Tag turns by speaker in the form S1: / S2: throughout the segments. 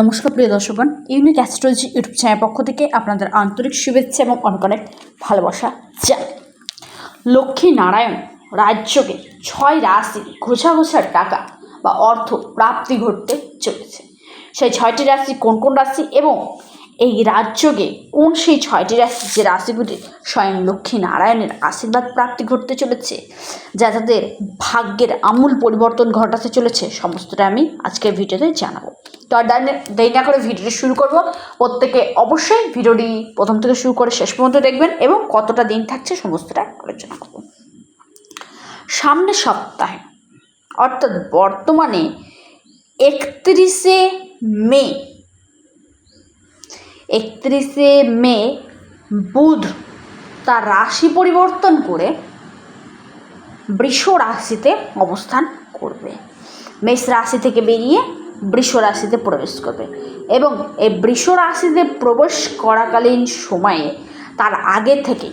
S1: নমস্কার, প্রিয় দর্শকগণ। ইউনিক অ্যাস্ট্রোলজি ইউটিউব চ্যানেল পক্ষ থেকে আপনাদের আন্তরিক শুভেচ্ছা এবং অনেক অনেক ভালোবাসা যাক লক্ষ্মী নারায়ণ রাজ্যকে ছয় রাশি ঘোষা ঘোষার টাকা বা অর্থ প্রাপ্তি ঘটতে চলেছে। সেই ছয়টি রাশি কোন কোন রাশি এবং এই রাজ্যকে কোন সেই ছয়টি রাশি যে রাশিগুলি স্বয়ং লক্ষ্মী নারায়ণের আশীর্বাদ প্রাপ্তি ঘটতে চলেছে, যা তাদের ভাগ্যের আমূল পরিবর্তন ঘটাতে চলেছে, সমস্তটা আমি আজকের ভিডিওতে জানাব। তো দেরি- না করে ভিডিওটি শুরু করব। প্রত্যেকে অবশ্যই ভিডিওটি প্রথম থেকে শুরু করে শেষ পর্যন্ত দেখবেন এবং কতটা দিন থাকছে সমস্তটা আলোচনা করব। সামনের সপ্তাহে, অর্থাৎ বর্তমানে একত্রিশে মে একত্রিশে মে বুধ তার রাশি পরিবর্তন করে বৃষ রাশিতে অবস্থান করবে। মেষ রাশি থেকে বেরিয়ে বৃষ রাশিতে প্রবেশ করবে এবং এই বৃষ রাশিতে প্রবেশ করাকালীন সময়ে তার আগে থেকে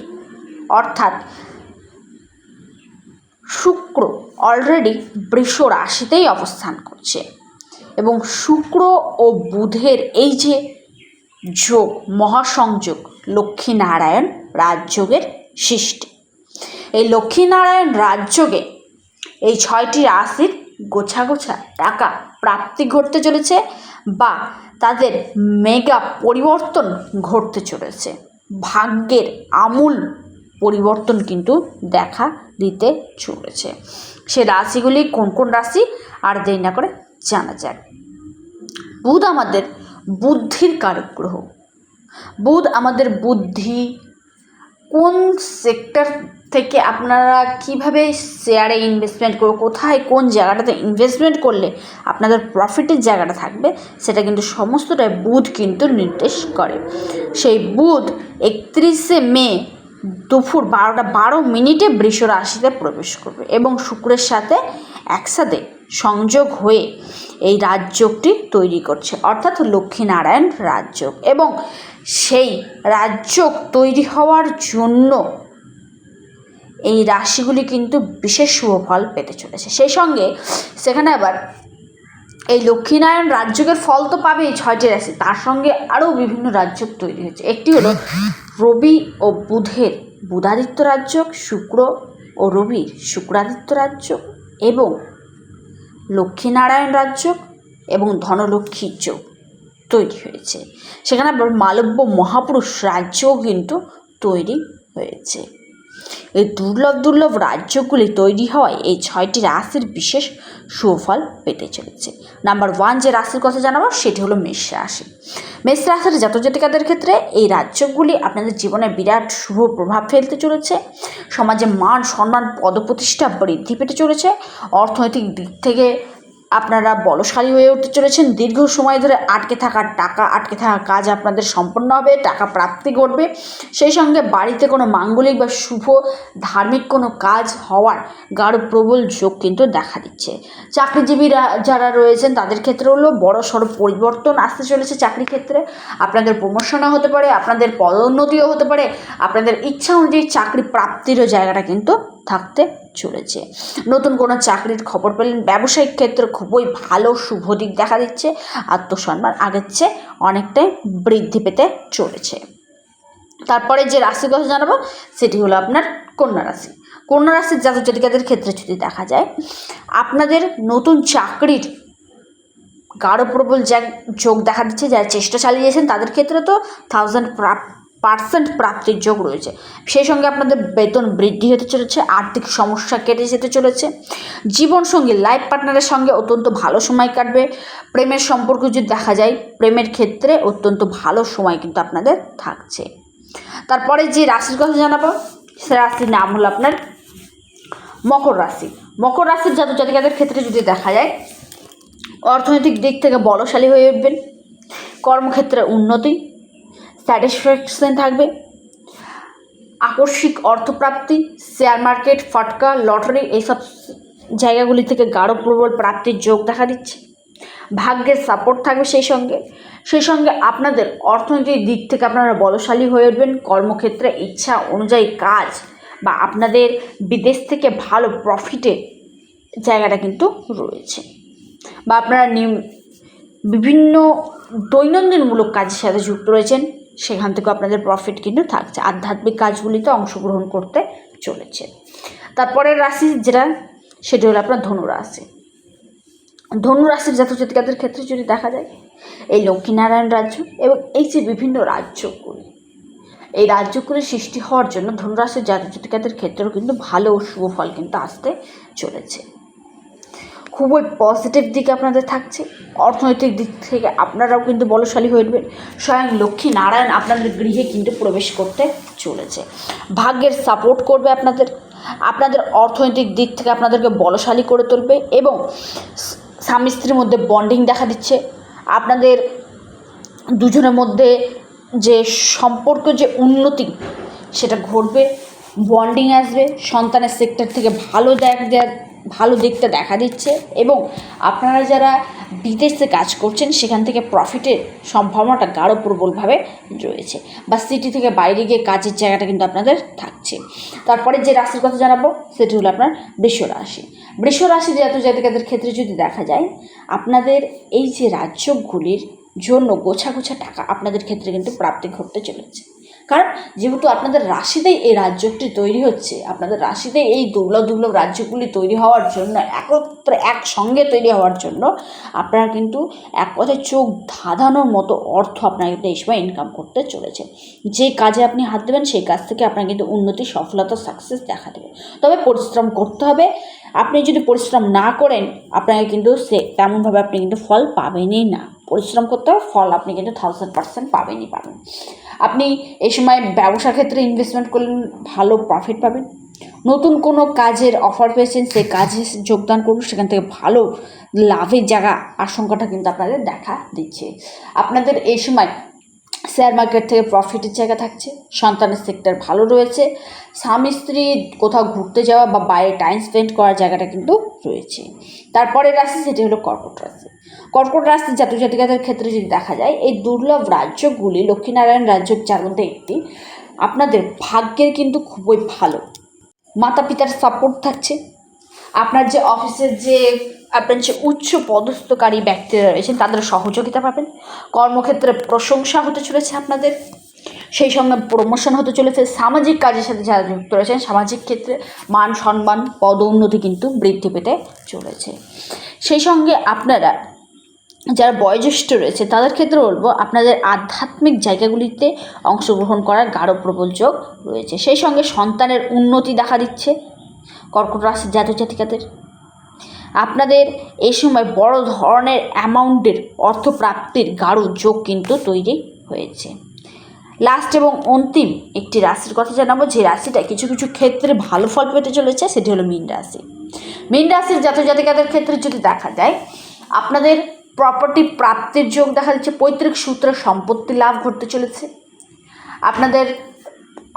S1: অর্থাৎ শুক্র অলরেডি বৃষ রাশিতেই অবস্থান করছে এবং শুক্র ও বুধের এই যে যোগ, মহাসংযোগ, লক্ষ্মীনারায়ণ রাজযোগের সৃষ্টি। এই লক্ষ্মীনারায়ণ রাজযোগে এই ছয়টি রাশির গোছা গোছা টাকা প্রাপ্তি ঘটতে চলেছে বা তাদের মেগা পরিবর্তন ঘটতে চলেছে। ভাগ্যের আমূল পরিবর্তন কিন্তু দেখা দিতে চলেছে। সে রাশিগুলি কোন কোন রাশি? আর দেরি না করে জানা যাক। বুধ আমাদের বুদ্ধির কারক গ্রহ বুধ আমাদের বুদ্ধি, কোন সেক্টর থেকে আপনারা কীভাবে শেয়ারে ইনভেস্টমেন্ট করবে, কোথায় কোন জায়গাটাতে ইনভেস্টমেন্ট করলে আপনাদের প্রফিটের জায়গাটা থাকবে, সেটা কিন্তু সমস্তটাই বুধ কিন্তু নির্দেশ করে। সেই বুধ একত্রিশে মে দুপুর বারোটা বারো মিনিটে বৃষ রাশিতে প্রবেশ করবে এবং শুক্রের সাথে একসাথে সংযোগ হয়ে এই রাজযোগটি তৈরি করছে, অর্থাৎ লক্ষ্মীনারায়ণ রাজযোগ। এবং সেই রাজযোগ তৈরি হওয়ার জন্য এই রাশিগুলি কিন্তু বিশেষ শুভ ফল পেতে চলেছে। সেই সঙ্গে সেখানে আবার এই লক্ষ্মীনারায়ণ রাজ্যকের ফল তো পাবেই ছয়টি রাশি, তার সঙ্গে আরও বিভিন্ন রাজ্য তৈরি হয়েছে। একটি হলো রবি ও বুধের বুধাদিত্য রাজ্য শুক্র ও রবির শুক্রাদিত্য রাজ্য এবং লক্ষ্মীনারায়ণ রাজ্য এবং ধনলক্ষ্মীর যোগ তৈরি হয়েছে। সেখানে মালব্য মহাপুরুষ রাজ্যও কিন্তু তৈরি হয়েছে। এই দুর্লভ দুর্লভ রাজ্যগুলি তৈরি হওয়ায় এই ছয়টি রাশির বিশেষ সুফল পেতে চলেছে। নাম্বার ওয়ান যে রাশির কথা জানাব, সেটি হলো মেষ রাশি। মেষ রাশির জাতজাতিকাদের ক্ষেত্রে এই রাজ্যগুলি আপনাদের জীবনে বিরাট শুভ প্রভাব ফেলতে চলেছে। সমাজে মান, সম্মান, পদপ্রতিষ্ঠা বৃদ্ধি পেতে চলেছে। অর্থনৈতিক দিক থেকে আপনারা বলশালী হয়ে উঠতে চলেছেন। দীর্ঘ সময় ধরে আটকে থাকা টাকা, আটকে থাকা কাজ আপনাদের সম্পন্ন হবে, টাকা প্রাপ্তি ঘটবে। সেই সঙ্গে বাড়িতে কোনো মাঙ্গলিক বা শুভ, ধার্মিক কোনো কাজ হওয়ার গাঢ় প্রবল যোগ কিন্তু দেখা দিচ্ছে। চাকরিজীবীরা যারা রয়েছেন, তাদের ক্ষেত্রে হলো বড় সড়ো পরিবর্তন আসতে চলেছে চাকরি ক্ষেত্রে। আপনাদের প্রমোশনও হতে পারে, আপনাদের পদোন্নতিও হতে পারে। আপনাদের ইচ্ছা অনুযায়ী চাকরি প্রাপ্তিরও জায়গাটা কিন্তু থাকতে চলেছে। নতুন কোনো চাকরির খবর পেলেন। ব্যবসায়িক ক্ষেত্রে খুবই ভালো, শুভ দিক দেখা দিচ্ছে। আত্মসম্মান আগের চেয়ে অনেকটাই বৃদ্ধি পেতে চলেছে। তারপরে যে রাশির কথা জানাব, সেটি হলো আপনার কন্যা রাশি। কন্যা রাশির জাতক জাতিকাদের ক্ষেত্রে যদি দেখা যায়, আপনাদের নতুন চাকরির গাঢ় প্রবল যোগ দেখা দিচ্ছে, যারা চেষ্টা চালিয়েছেন তাদের ক্ষেত্রে তো থাউজেন্ড পার্সেন্ট প্রাপ্তির যোগ রয়েছে। সেই সঙ্গে আপনাদের বেতন বৃদ্ধি হতে চলেছে, আর্থিক সমস্যা কেটে যেতে চলেছে। জীবনসঙ্গী, লাইফ পার্টনারের সঙ্গে অত্যন্ত ভালো সময় কাটবে। প্রেমের সম্পর্ক যদি দেখা যায়, প্রেমের ক্ষেত্রে অত্যন্ত ভালো সময় কিন্তু আপনাদের থাকছে। তারপরে যে রাশির কথা জানাব, সে রাশির নাম হলো আপনার মকর রাশি। মকর রাশির জাতক জাতিকাদের ক্ষেত্রে যদি দেখা যায়, অর্থনৈতিক দিক থেকে বলশালী হয়ে উঠবেন। কর্মক্ষেত্রে উন্নতি স্যাটিসফ্যাকশন থাকবে। আকস্মিক অর্থপ্রাপ্তি, শেয়ার মার্কেট, ফটকা, লটারি, এইসব জায়গাগুলি থেকে গাঢ় প্রবল প্রাপ্তির যোগ দেখা দিচ্ছে। ভাগ্যের সাপোর্ট থাকবে সেই সঙ্গে। সেই সঙ্গে আপনাদের অর্থনৈতিক দিক থেকে আপনারা বলশালী হয়ে উঠবেন। কর্মক্ষেত্রে ইচ্ছা অনুযায়ী কাজ বা আপনাদের বিদেশ থেকে ভালো প্রফিটের জায়গাটা কিন্তু রয়েছে। বা আপনারা বিভিন্ন দৈনন্দিনমূলক কাজের সাথে যুক্ত রয়েছেন। সেখান থেকেও আপনাদের প্রফিট কিন্তু থাকছে। আধ্যাত্মিক কাজগুলিতে অংশগ্রহণ করতে চলেছে। তারপরের রাশি যেটা, সেটি হলো আপনার ধনুরাশি ধনুরাশির জাতক জাতিকাদের ক্ষেত্রে যদি দেখা যায়, এই লক্ষ্মীনারায়ণ রাজ্য এবং এই যে বিভিন্ন রাজ্যগুলি, এই রাজ্যগুলি সৃষ্টি হওয়ার জন্য ধনুরাশির জাতক জাতিকাদের ক্ষেত্রেও কিন্তু ভালো শুভ ফল কিন্তু আসতে চলেছে। খুবই পজিটিভ দিকে আপনাদের থাকছে। অর্থনৈতিক দিক থেকে আপনারাও কিন্তু বলশালী হয়ে উঠবেন। স্বয়ং লক্ষ্মী নারায়ণ আপনাদের গৃহে কিন্তু প্রবেশ করতে চলেছে। ভাগ্যের সাপোর্ট করবে আপনাদের। আপনাদের অর্থনৈতিক দিক থেকে আপনাদেরকে বলশালী করে তুলবে এবং স্বামী স্ত্রীর মধ্যে বন্ডিং দেখা দিচ্ছে। আপনাদের দুজনের মধ্যে যে সম্পর্ক যে উন্নতি, সেটা ঘটবে। বন্ডিং আসবে। সন্তানের সেক্টর থেকে ভালো দেখ ভালো দিকটা দেখা দিচ্ছে এবং আপনারা যারা বিদেশে কাজ করছেন, সেখান থেকে প্রফিটের সম্ভাবনাটা গাঢ় প্রবলভাবে রয়েছে বা সিটি থেকে বাইরে গিয়ে কাজের জায়গাটা কিন্তু আপনাদের থাকছে। তারপরে যে রাশির কথা জানাব, সেটি হলো আপনার বৃষ রাশি। বৃষ রাশি জাতক জাতিকাদের ক্ষেত্রে যদি দেখা যায়, আপনাদের এই যে রাজ্যগুলির জন্য গোছা গোছা টাকা আপনাদের ক্ষেত্রে কিন্তু প্রাপ্তি ঘটতে চলেছে। কারণ যেহেতু আপনাদের রাশিতেই এই রাজ্যটি তৈরি হচ্ছে, আপনাদের রাশিতেই এই দুর্লভ দুর্লভ রাজ্যগুলি তৈরি হওয়ার জন্য, একত্রে একসঙ্গে তৈরি হওয়ার জন্য আপনারা কিন্তু এক কথায় চোখ ধাঁধানোর মতো অর্থ আপনারা কিন্তু এই সময় ইনকাম করতে চলেছে যে কাজে আপনি হাত দেবেন, সেই কাজ থেকে আপনার কিন্তু উন্নতি, সফলতা সাকসেস দেখা দেবে। তবে পরিশ্রম করতে হবে। আপনি যদি পরিশ্রম না করেন, আপনাকে কিন্তু সে তেমনভাবে আপনি কিন্তু ফল পাবেনই না। পরিশ্রম করতে হবে, ফল আপনি কিন্তু থাউজেন্ড পার্সেন্ট পাবেনই পাবেন। আপনি এই সময় ব্যবসার ক্ষেত্রে ইনভেস্টমেন্ট করলেন, ভালো প্রফিট পাবেন। নতুন কোনো কাজের অফার পেয়েছেন সে কাজে যোগদান করুন, সেখান থেকে ভালো লাভের জায়গা, আশঙ্কাটা কিন্তু আপনাদের দেখা দিচ্ছে। আপনাদের এই সময় শেয়ার মার্কেট থেকে প্রফিটের জায়গা থাকছে, সন্তানের সেক্টর ভালো রয়েছে, স্বামী স্ত্রী কোথাও ঘুরতে যাওয়া বা বাইরে টাইম স্পেন্ড করার জায়গাটা কিন্তু রয়েছে। তারপরে রাশি সেটি হলো কর্কট রাশি। কর্কট রাশির জাতক জাতিকাদের ক্ষেত্রে যদি দেখা যায়, এই দুর্লভ রাজ্যগুলি লক্ষ্মীনারায়ণ রাজ্য যার মধ্যে একটি, আপনাদের ভাগ্যের কিন্তু খুবই ভালো। মাতা পিতার সাপোর্ট থাকছে আপনার যে অফিসের যে, আপনার যে উচ্চ পদস্থকারী ব্যক্তিরা রয়েছেন, তাদের সহযোগিতা পাবেন। কর্মক্ষেত্রে প্রশংসা হতে চলেছে আপনাদের। সেই সঙ্গে প্রমোশন হতে চলেছে। সামাজিক কাজের সাথে যারা যুক্ত রয়েছেন, সামাজিক ক্ষেত্রে মান সম্মান পদোন্নতি কিন্তু বৃদ্ধি পেতে চলেছে। সেই সঙ্গে আপনারা যারা বয়োজ্যেষ্ঠ রয়েছে, তাদের ক্ষেত্রে বলব, আপনাদের আধ্যাত্মিক জায়গাগুলিতে অংশগ্রহণ করার গাঢ় প্রবল যোগ রয়েছে। সেই সঙ্গে সন্তানের উন্নতি দেখা দিচ্ছে। কর্কট রাশির জাতক জাতিকাদের। আপনাদের এই সময় বড় ধরনের অ্যামাউন্টের অর্থপ্রাপ্তির গাঢ় যোগ কিন্তু তৈরি হয়েছে। লাস্ট এবং অন্তিম একটি রাশির কথা জানাব, যে রাশিটা কিছু কিছু ক্ষেত্রে ভালো ফল পেতে চলেছে, সেটি হলো মীন রাশি। মীন রাশির জাতক জাতিকাদের ক্ষেত্রে যদি দেখা যায়, আপনাদের প্রপার্টি প্রাপ্তির যোগ দেখা যাচ্ছে, পৈতৃক সূত্রে সম্পত্তি লাভ ঘটতে চলেছে। আপনাদের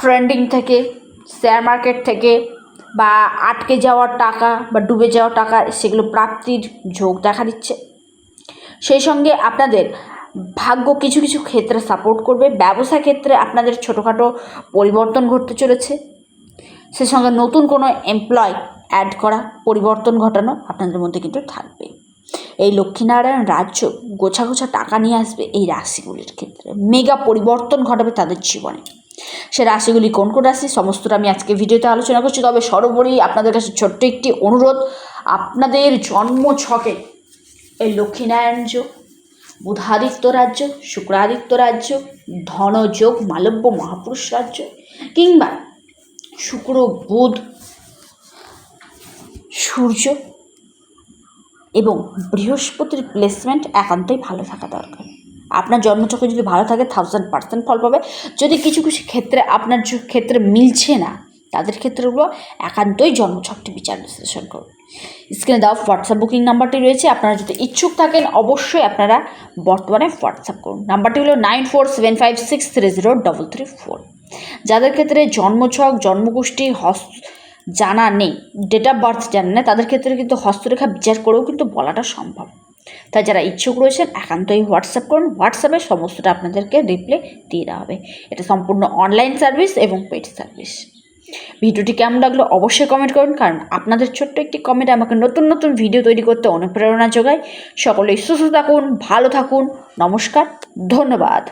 S1: ট্রেন্ডিং থেকে শেয়ার মার্কেট থেকে বা আটকে যাওয়ার টাকা বা ডুবে যাওয়ার টাকা, সেগুলো প্রাপ্তির যোগ দেখা দিচ্ছে। সেই সঙ্গে আপনাদের ভাগ্য কিছু কিছু ক্ষেত্রে সাপোর্ট করবে। ব্যবসা ক্ষেত্রে আপনাদের ছোটোখাটো পরিবর্তন ঘটতে চলেছে। সেই সঙ্গে নতুন কোনো এমপ্লয় অ্যাড করা, পরিবর্তন ঘটানো আপনাদের মধ্যে কিন্তু থাকবে। এই লক্ষ্মীনারায়ণ রাজ্য গোছা গোছা টাকা নিয়ে আসবে এই রাশিগুলির ক্ষেত্রে। মেগা পরিবর্তন ঘটাবে তাদের জীবনে। সে রাশিগুলি কোন কোন রাশি, সমস্তটা আমি আজকে ভিডিওতে আলোচনা করছি। তবে সর্বোপরি আপনাদের কাছে ছোট্ট একটি অনুরোধ, আপনাদের জন্ম ছকে এই লক্ষ্মীনারায়ণ যোগ, বুধাদিত্য রাজ্য, শুক্রাদিত্য রাজ্য ধনযোগ মালব্য মহাপুরুষ রাজ্য, কিংবা শুক্র, বুধ, সূর্য এবং বৃহস্পতির প্লেসমেন্ট একান্তই ভালো থাকা দরকার। আপনার জন্মচক্র যদি ভালো থাকে থাউজেন্ড পার্সেন্ট ফল পাবে। যদি কিছু কিছু ক্ষেত্রে আপনার ক্ষেত্রে মিলছে না, তাদের ক্ষেত্রেগুলো একান্তই জন্মছকটি বিচার বিশ্লেষণ করুন। স্ক্রিনে দেওয়া হোয়াটসঅ্যাপ বুকিং নাম্বারটি রয়েছে, আপনারা যদি ইচ্ছুক থাকেন, অবশ্যই আপনারা বর্তমানে হোয়াটসঅ্যাপ করুন। নাম্বারটি হলো nine four seven five six three zero double three four যাদের ক্ষেত্রে জন্মছক, জন্মগোষ্ঠী হস্ত জানা নেই ডেট অফ বার্থ জানা নেই, তাদের ক্ষেত্রে কিন্তু হস্তরেখা বিচার করেও কিন্তু বলাটা সম্ভব। তাই যারা ইচ্ছুক রয়েছেন, একান্তই হোয়াটসঅ্যাপ করুন। হোয়াটসঅ্যাপে সমস্তটা আপনাদেরকে রিপ্লে দিয়ে দেওয়া হবে। এটা সম্পূর্ণ অনলাইন সার্ভিস এবং পেড সার্ভিস ভিডিওটি কেমন লাগল অবশ্যই কমেন্ট করুন, কারণ আপনাদের ছোট্ট একটি কমেন্ট আমাকে নতুন নতুন ভিডিও তৈরি করতে অনুপ্রেরণা যোগায়। সকলেই সুস্থ থাকুন, ভালো থাকুন। নমস্কার, ধন্যবাদ।